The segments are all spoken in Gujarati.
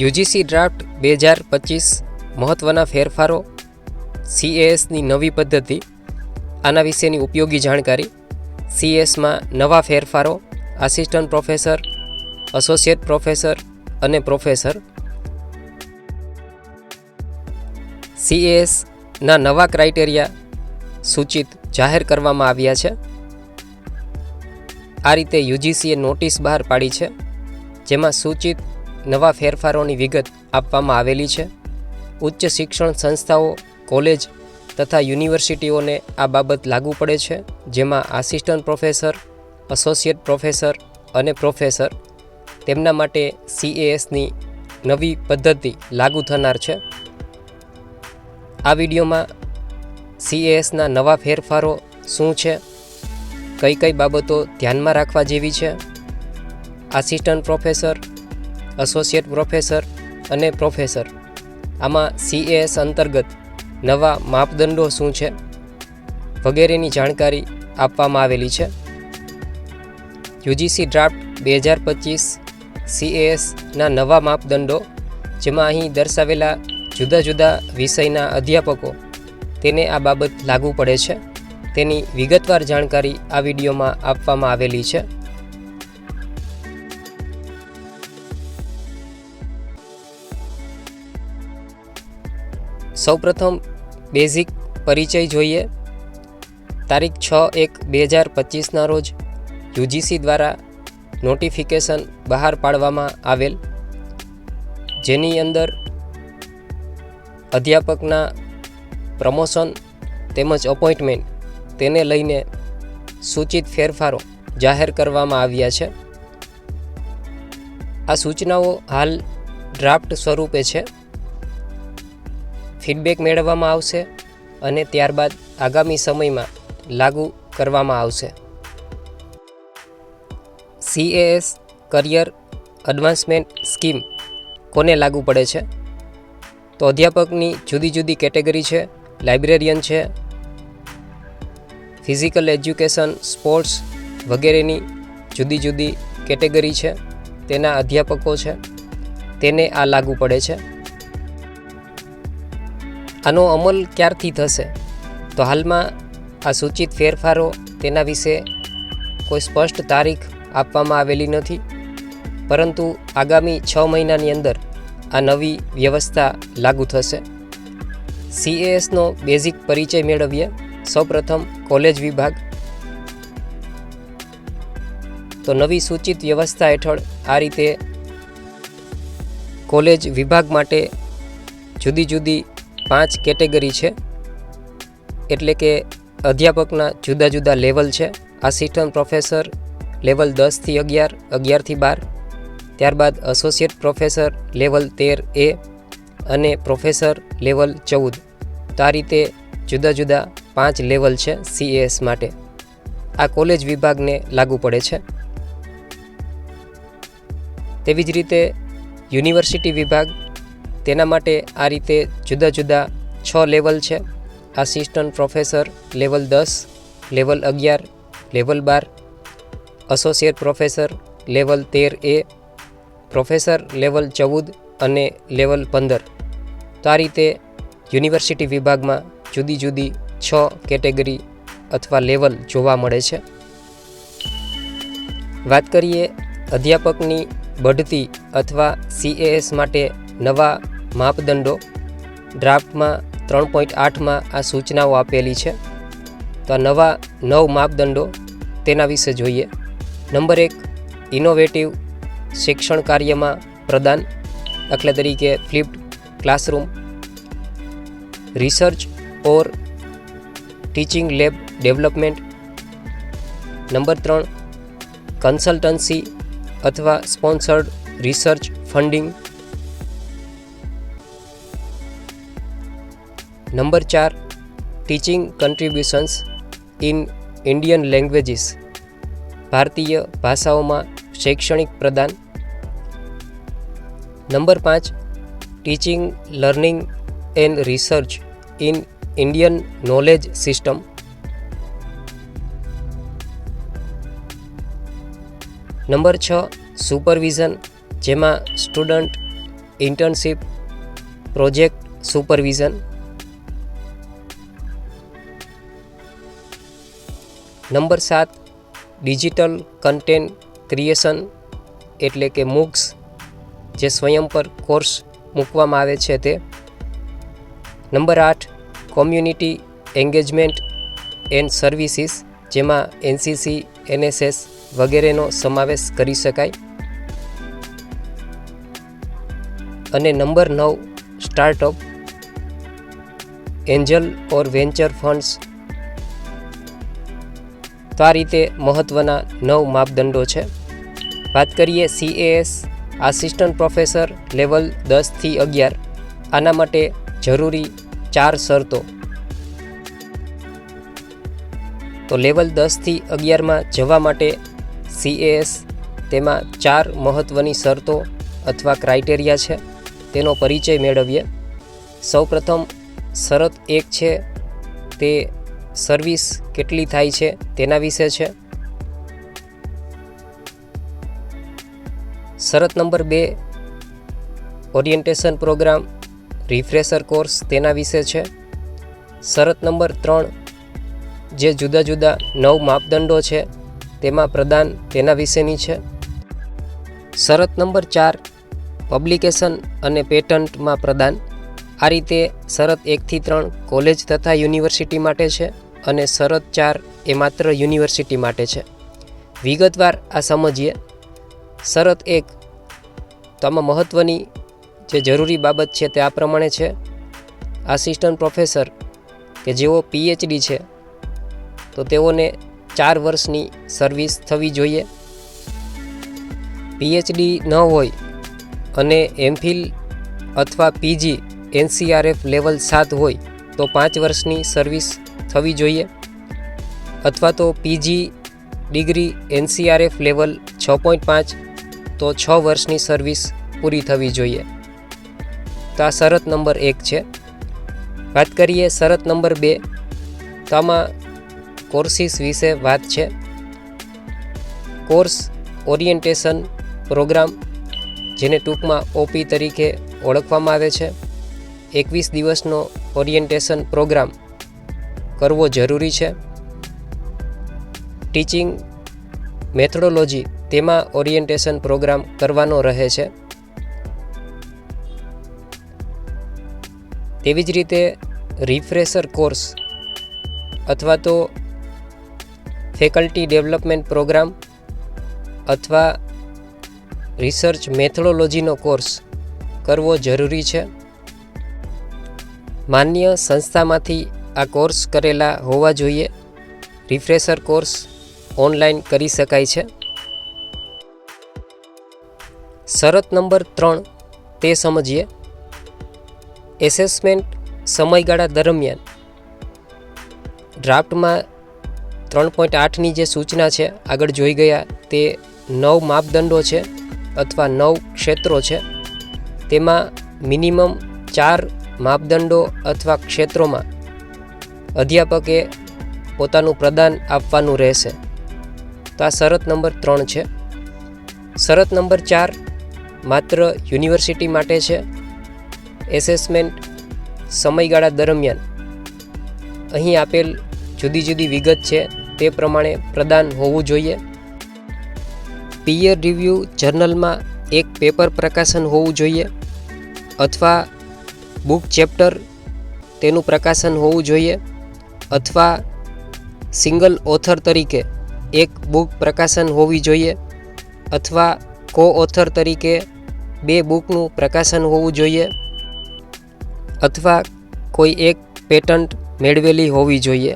યુજીસી ડ્રાફ્ટ બે હજાર પચીસ મહત્ત્વના ફેરફારો, સીએએસની નવી પદ્ધતિ, આના વિશેની ઉપયોગી જાણકારી સીએસમાં નવા ફેરફારો, આસિસ્ટન્ટ પ્રોફેસર, એસોસિએટ પ્રોફેસર અને પ્રોફેસર. સીએએસના નવા ક્રાઇટેરિયા સૂચિત જાહેર કરવામાં આવ્યા છે. આ રીતે યુજીસીએ નોટિસ બહાર પાડી છે, જેમાં સૂચિત નવા ફેરફારોની વિગત આપવામાં આવેલી છે. ઉચ્ચ શિક્ષણ સંસ્થાઓ, કોલેજ તથા યુનિવર્સિટીઓને આ બાબત લાગુ પડે છે, જેમાં આસિસ્ટન્ટ પ્રોફેસર, એસોસિએટ પ્રોફેસર અને પ્રોફેસર તેમના માટે સીએએસની નવી પદ્ધતિ લાગુ થનાર છે. આ વિડીયોમાં સીએએસના નવા ફેરફારો શું છે, કઈ કઈ બાબતો ધ્યાનમાં રાખવા જેવી છે? આસિસ્ટન્ટ પ્રોફેસર એસોસિએટ પ્રોફેસર અને પ્રોફેસર આમાં સીએએસ અંતર્ગત નવા માપદંડો શું છે? વગેરેની જાણકારી આપવામાં આવેલી છે. યુજીસી ડ્રાફ્ટ બે હજાર પચીસ સીએએસના નવા માપદંડો, જેમાં અહીં દર્શાવેલા જુદા જુદા વિષયના અધ્યાપકો તેને આ બાબત લાગુ પડે છે. તેની વિગતવાર જાણકારી આ વિડીયોમાં આપવામાં આવેલી છે. સૌપ્રથમ બેઝિક પરિચય જોઈએ. તારીખ છ એક બે હજાર પચીસના રોજ યુજીસી દ્વારા નોટિફિકેશન બહાર પાડવામાં આવેલ. જેની અંદર અધ્યાપકના પ્રમોશન તેમજ અપોઇન્ટમેન્ટ તેને લઈને સૂચિત ફેરફારો જાહેર કરવામાં આવ્યા છે. આ સૂચનાઓ હાલ ડ્રાફ્ટ સ્વરૂપે છે. ફીડબેક મેળવવામાં આવશે અને ત્યારબાદ આગામી સમયમાં લાગુ કરવામાં આવશે. સીએએસ કરિયર એડવાન્સમેન્ટ સ્કીમ કોને લાગુ પડે છે? તો અધ્યાપકની જુદી જુદી કેટેગરી છે, લાઇબ્રેરિયન છે, ફિઝિકલ એજ્યુકેશન, સ્પોર્ટ્સ વગેરેની જુદી જુદી કેટેગરી છે, તેના અધ્યાપકો છે, તેને આ લાગુ પડે છે. આનો અમલ ક્યારથી થશે? તો હાલમાં આ સૂચિત ફેરફારો તેના વિશે કોઈ સ્પષ્ટ તારીખ આપવામાં આવેલી નથી. પરંતુ આગામી છ મહિનાની અંદર આ નવી વ્યવસ્થા લાગુ થશે. સીએએસનો બેઝિક પરિચય મેળવીએ. સૌપ્રથમ કોલેજ વિભાગ. તો નવી સૂચિત વ્યવસ્થા હેઠળ આ રીતે કોલેજ વિભાગ માટે જુદી જુદી પાંચ કેટેગરી છે. એટલે કે અધ્યાપકના જુદા જુદા લેવલ છે. આસિસ્ટન્ટ પ્રોફેસર લેવલ દસથી અગિયાર અગિયારથી બાર. ત્યારબાદ એસોસિએટ પ્રોફેસર લેવલ તેર એ અને પ્રોફેસર લેવલ ચૌદ. તો આ રીતે જુદા જુદા પાંચ લેવલ છે સીએએસ માટે. આ કોલેજ વિભાગને લાગુ પડે છે. તેવી જ રીતે યુનિવર્સિટી વિભાગ તેના માટે આ રીતે જુદા જુદા છ લેવલ છે. આસિસ્ટન્ટ પ્રોફેસર લેવલ દસ, લેવલ અગિયાર, લેવલ બાર, એસોસિએટ પ્રોફેસર લેવલ તેર એ, પ્રોફેસર લેવલ ચૌદ અને લેવલ પંદર. તો આ રીતે યુનિવર્સિટી વિભાગમાં જુદી જુદી છ કેટેગરી અથવા લેવલ જોવા મળે છે. વાત કરીએ અધ્યાપકની બઢતી અથવા સીએએસ માટે નવા માપદંડો ડ્રાફ્ટમાં ત્રણ પોઈન્ટ આઠમાં આ સૂચનાઓ આપેલી છે. તો આ નવા નવ માપદંડો તેના વિશે જોઈએ. નંબર એક ઇનોવેટિવ શિક્ષણ કાર્યમાં પ્રદાન, દાખલા તરીકે flipped classroom research or teaching lab development number ત્રણ કન્સલ્ટન્સી અથવા સ્પોન્સર્ડ રિસર્ચ ફંડિંગ નંબર ચાર teaching contributions in Indian languages ભારતીય ભાષાઓમાં શૈક્ષણિક પ્રદાન. નંબર પાંચ teaching learning and research in Indian knowledge system number છ સુપરવિઝન જેમાં student internship project supervision number સાત, ડિજિટલ કન્ટેન્ટ ક્રિએશન એટલે કે મૂક્સ, જે સ્વયં પર કોર્સ મૂકવામાં આવે છે તે. નંબર આઠ, કોમ્યુનિટી એન્ગેજમેન્ટ એન્ડ સર્વિસીસ, જેમાં એનસીસી, એનએસએસ વગેરેનો સમાવેશ કરી શકાય. અને નંબર નવ, startup, angel or venture funds તો આ રીતે મહત્ત્વના નવ માપદંડો છે. વાત કરીએ સીએએસ આસિસ્ટન્ટ પ્રોફેસર લેવલ દસથી અગિયાર. આના માટે જરૂરી ચાર શરતો. તો લેવલ દસથી અગિયારમાં જવા માટે સીએએસ તેમાં ચાર મહત્ત્વની શરતો અથવા ક્રાઇટેરિયા છે. તેનો પરિચય મેળવીએ. સૌપ્રથમ શરત એક છે, તે સર્વિસ કેટલી થાય છે તેના વિશે છે. શરત નંબર બે, ઓરિએન્ટેશન પ્રોગ્રામ, રિફ્રેશર કોર્સ તેના વિશે છે. શરત નંબર ત્રણ, જે જુદા જુદા નવ માપદંડો છે તેમાં પ્રદાન તેના વિશેની છે. શરત નંબર ચાર, પબ્લિકેશન અને પેટન્ટમાં પ્રદાન. આ રીતે શરત એકથી ત્રણ કોલેજ તથા યુનિવર્સિટી માટે છે. અને શરત ચાર એ માત્ર યુનિવર્સિટી માટે છે. વિગતવાર આ સમજીએ. શરત એક તો આમાં મહત્ત્વની જે જરૂરી બાબત છે તે આ પ્રમાણે છે. આસિસ્ટન્ટ પ્રોફેસર કે જેઓ પીએચડી છે, તો તેઓને ચાર વર્ષની સર્વિસ થવી જોઈએ. પીએચડી ન હોય અને એમફિલ અથવા પીજી એનસીઆરએફ લેવલ સાત હોય, તો પાંચ વર્ષની સર્વિસ થવી જોઈએ અથવા તો પીજી ડિગ્રી એનસીઆરએફ લેવલ છ પોઈન્ટ પાંચ તો છ વર્ષની સર્વિસ પૂરી થવી જોઈએ. તો આ શરત નંબર એક છે. વાત કરીએ શરત નંબર બે, તો આમાં કોર્સિસ વિશે વાત છે. કોર્સ ઓરિએન્ટેશન પ્રોગ્રામ, જેને ટૂંકમાં ઓપી તરીકે ઓળખવામાં આવે છે. એકવીસ દિવસનો ઓરિએન્ટેશન પ્રોગ્રામ કરવો જરૂરી છે? ટીચિંગ મેથડોલોજી તેમાં ઓરિએન્ટેશન પ્રોગ્રામ કરવાનો રહે છે? તેવી જ રીતે રિફ્રેશર કોર્સ અથવા તો ફેકલ્ટી ડેવલપમેન્ટ પ્રોગ્રામ અથવા રિસર્ચ મેથડોલોજીનો કોર્સ કરવો જરૂરી છે? માન્ય સંસ્થામાંથી આ કોર્સ કરેલા હોવા જોઈએ. રિફ્રેશર કોર્સ ઓનલાઈન કરી શકાય છે. શરત નંબર ત્રણ, તે સમજીએ. એસેસમેન્ટ સમયગાળા દરમિયાન. ડ્રાફ્ટમાં ત્રણ પોઈન્ટ આઠની જે સૂચના છે, આગળ જોઈ ગયા, તે નવ માપદંડો છે અથવા નવ ક્ષેત્રો છે. તેમાં મિનિમમ ચાર માપદંડો અથવા ક્ષેત્રોમાં અધ્યાપકે પોતાનું પ્રદાન આપવાનું રહેશે. તો આ શરત નંબર ત્રણ છે. શરત નંબર ચાર માત્ર યુનિવર્સિટી માટે છે. એસેસમેન્ટ સમયગાળા દરમિયાન. અહીં આપેલ જુદી જુદી વિગત છે, તે પ્રમાણે પ્રદાન હોવું જોઈએ. પિયર રિવ્યૂ જર્નલમાં એક પેપર પ્રકાશન હોવું જોઈએ અથવા બુક ચેપ્ટર તેનું પ્રકાશન હોવું જોઈએ. અથવા સિંગલ ઓથર તરીકે એક બુક પ્રકાશન હોવી જોઈએ અથવા કો ઓથર તરીકે બે બુકનું પ્રકાશન હોવું જોઈએ અથવા કોઈ એક પેટન્ટ મેળવેલી હોવી જોઈએ.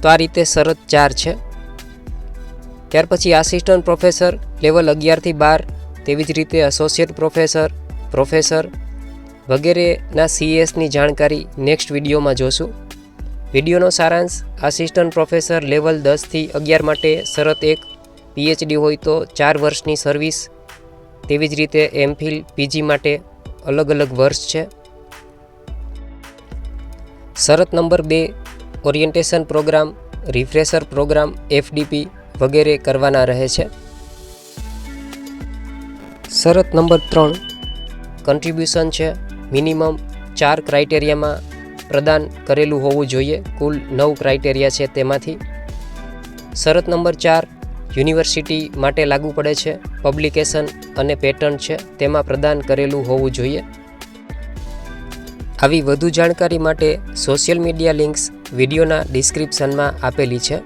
તો આ રીતે શરત ચાર છે. ત્યાર પછી આસિસ્ટન્ટ પ્રોફેસર લેવલ અગિયારથી બાર તેવી જ રીતે એસોસિએટ પ્રોફેસર પ્રોફેસર વગેરેના સીએસની જાણકારી નેક્સ્ટ વિડીયોમાં જોશું. વિડીયોનો સારાંશ, આસિસ્ટન્ટ પ્રોફેસર લેવલ દસથી અગિયાર માટે શરત એક પીએચડી હોય તો ચાર વર્ષની સર્વિસ. તેવી જ રીતે એમફિલ પીજી માટે અલગ અલગ વર્ષ છે. શરત નંબર બે, orientation program, refresher program FDP વગેરે કરવાના રહે છે. શરત નંબર ત્રણ કન્ટ્રીબ્યુશન છે. મિનિમમ ચાર ક્રાઇટેરિયામાં પ્રદાન કરેલું હોવું જોઈએ. કુલ નવ ક્રાઇટેરિયા છે તેમાંથી શરત નંબર ચાર યુનિવર્સિટી માટે લાગુ પડે છે પબ્લિકેશન અને પેટર્ન છે તેમાં પ્રદાન કરેલું હોવું જોઈએ. આવી વધુ જાણકારી માટે સોશિયલ મીડિયા લિંક્સ વિડીયોના ડિસ્ક્રિપ્શનમાં આપેલી છે.